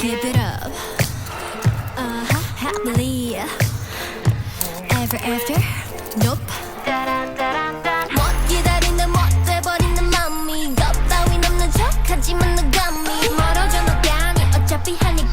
give it up. Uh huh, happily. Ever after? Nope. 못 기다리는 못 돼버리는 마음이 겁 따윈 없는 척 하지만 너감이 멀어져 너 감이 어차피 하니까